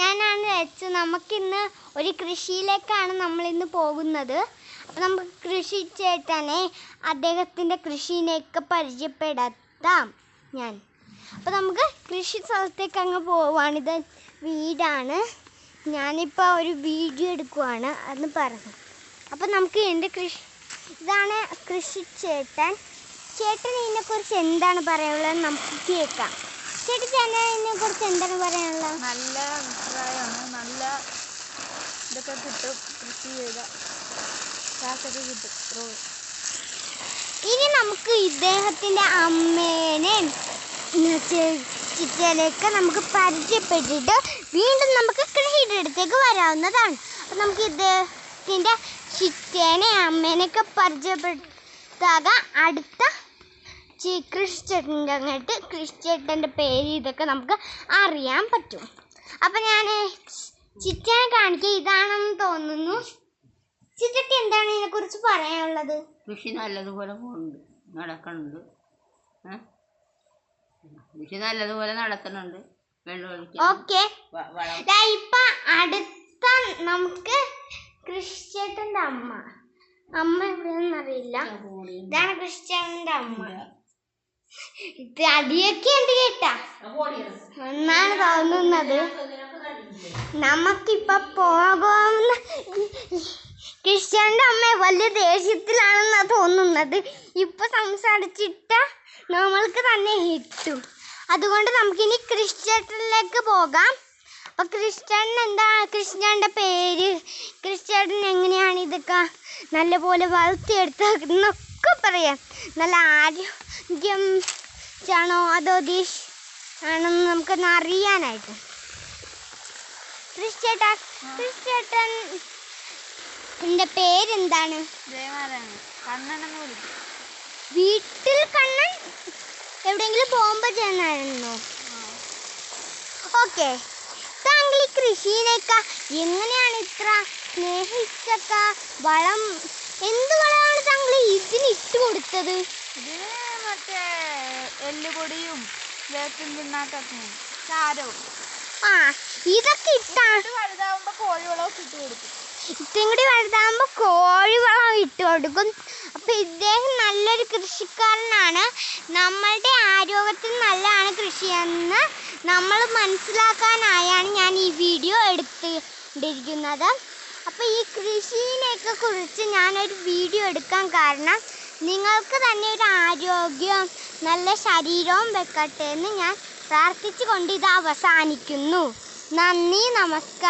ഞാനാണ് വെച്ച് നമുക്കിന്ന് ഒരു കൃഷിയിലേക്കാണ് നമ്മൾ ഇന്ന് പോകുന്നത്. അപ്പം നമുക്ക് കൃഷി ചേട്ടനെ അദ്ദേഹത്തിന്റെ കൃഷിയിലേക്ക് പരിചയപ്പെടുത്താം ഞാൻ. അപ്പോൾ നമുക്ക് കൃഷി സ്ഥലത്തേക്ക് അങ്ങ് പോവാണ്. ഇത് വീടാണ്. ഞാനിപ്പോൾ ഒരു വീഡിയോ എടുക്കുവാണ് അന്ന് പറഞ്ഞു. അപ്പോൾ നമുക്ക് എന്റെ കൃഷി ഇതാണ് കൃഷി ചേട്ടൻ. ചേട്ടൻ ഇതിനെക്കുറിച്ച് എന്താണ് പറയാനുള്ളത് നമുക്ക് കേൾക്കാം. ചേട്ടൻ ചേട്ടനെ കുറിച്ച് എന്താണ് പറയാനുള്ളത്? നല്ല അഭിപ്രായമാണ്. നല്ല ഇതൊക്കെ കിട്ടും. കൃഷി ചെയ്ത കാശൊക്കെ കിട്ടും. ഇനി നമുക്ക് ഇദ്ദേഹത്തിന്റെ അമ്മേനെ ചിറ്റയിലേക്ക് നമുക്ക് പരിചയപ്പെട്ടിട്ട് വീണ്ടും നമുക്ക് കൃഷിയുടെ അടുത്തേക്ക് വരാവുന്നതാണ്. അപ്പം നമുക്ക് ഇദ്ദേഹത്തിന്റെ ചിറ്റേനെ അമ്മേനെയൊക്കെ പരിചയപ്പെടുത്താക അടുത്ത ചി- കൃഷിച്ചേട്ടന്റെ അങ്ങോട്ട് കൃഷിച്ചേട്ടന്റെ പേര് ഇതൊക്കെ നമുക്ക് അറിയാൻ പറ്റും. അപ്പം ഞാൻ ചിറ്റനെ കാണിക്കുക ഇതാണെന്ന് തോന്നുന്നു. ചിറ്റക്ക് എന്താണ് ഇതിനെക്കുറിച്ച് പറയാനുള്ളത്? കൃഷി നല്ലതുപോലെ പോകുന്നുണ്ട് നടക്കുന്നുണ്ട്? കൃഷി നല്ലതുപോലെ നടക്കുന്നുണ്ട്. ഓക്കെ. ഇപ്പൊ അടുത്ത നമുക്ക് കൃഷിച്ചേട്ടന്റെ അമ്മ. അമ്മ എവിടെയെന്നറിയില്ല ഇതാണ് കൃഷിച്ചേട്ടന്റെ അമ്മ. അടിയൊക്കെ ഉണ്ട് കേട്ടാ. എന്നാണ് തോന്നുന്നത്. നമുക്കിപ്പൊ പോകാവുന്ന ക്രിസ്ത്യാന്റെ അമ്മ വലിയ ദേഷ്യത്തിലാണെന്നാ തോന്നുന്നത്. ഇപ്പൊ സംസാരിച്ചിട്ട നമ്മൾക്ക് തന്നെ കിട്ടും അതുകൊണ്ട് നമുക്കിനി ക്രിസ്ത്യേട്ടനിലേക്ക് പോകാം. അപ്പൊ ക്രിസ്ത്യൻ എന്താ? ക്രിസ്ത്യന്റെ പേര്. ക്രിസ്ത്യേട്ടൻ എങ്ങനെയാണ് ഇതൊക്കെ നല്ലപോലെ വളർത്തിയെടുത്തതെന്നൊക്കെ പറയാം? നല്ല ആരോഗ്യം ആണോ അതോ ദീഷ് ആണെന്ന് നമുക്കൊന്ന് അറിയാനായിട്ട്. ക്രിസ്ത്യേട്ടാ ക്രിസ്ത്യേട്ടൻ എന്റെ പേരെന്താണ്? വീട്ടിൽ കണ്ണൻ? എവിടെയെങ്കിലും പോകുമ്പോൾ ചെന്നായിരുന്നോ ഓക്കെ. താങ്കൾ ഈ കൃഷിയിലേക്ക് എങ്ങനെയാണ് ഇത്ര സ്നേഹിച്ചൊക്കെ വളം? എന്ത് വളമാണ് ഇട്ട് കൊടുത്തത് ഇതിന് മറ്റേ എല്ലുപൊടിയും വേപ്പിൻ പിണ്ണാക്കൊക്കെ ചാരവും. ആ ഇതൊക്കെ ഇട്ടാ ഇത് വലുതാവുമ്പോൾ കോഴിവളമൊക്കെ ഇട്ട് കൊടുക്കും. ഇത്രയും കൂടി വലുതാകുമ്പോൾ കോഴിവളം ഇട്ട് കൊടുക്കും. അപ്പൊ ഇദ്ദേഹം നല്ലൊരു കൃഷിക്കാരനാണ്. നമ്മളുടെ ആരോഗ്യത്തിന് നല്ലതാണ് കൃഷിയെന്ന് നമ്മൾ മനസ്സിലാക്കാനായാണ് ഞാൻ ഈ വീഡിയോ എടുത്തുകൊണ്ടിരിക്കുന്നത്. അപ്പോൾ ഈ കൃഷിനെയൊക്കെ കുറിച്ച് ഞാനൊരു വീഡിയോ എടുക്കാൻ കാരണം നിങ്ങൾക്ക് തന്നെ ഒരു ആരോഗ്യവും നല്ല ശരീരവും വെക്കട്ടെ എന്ന് ഞാൻ പ്രാർത്ഥിച്ചുകൊണ്ട് ഇത് അവസാനിക്കുന്നു. നന്ദി നമസ്കാരം.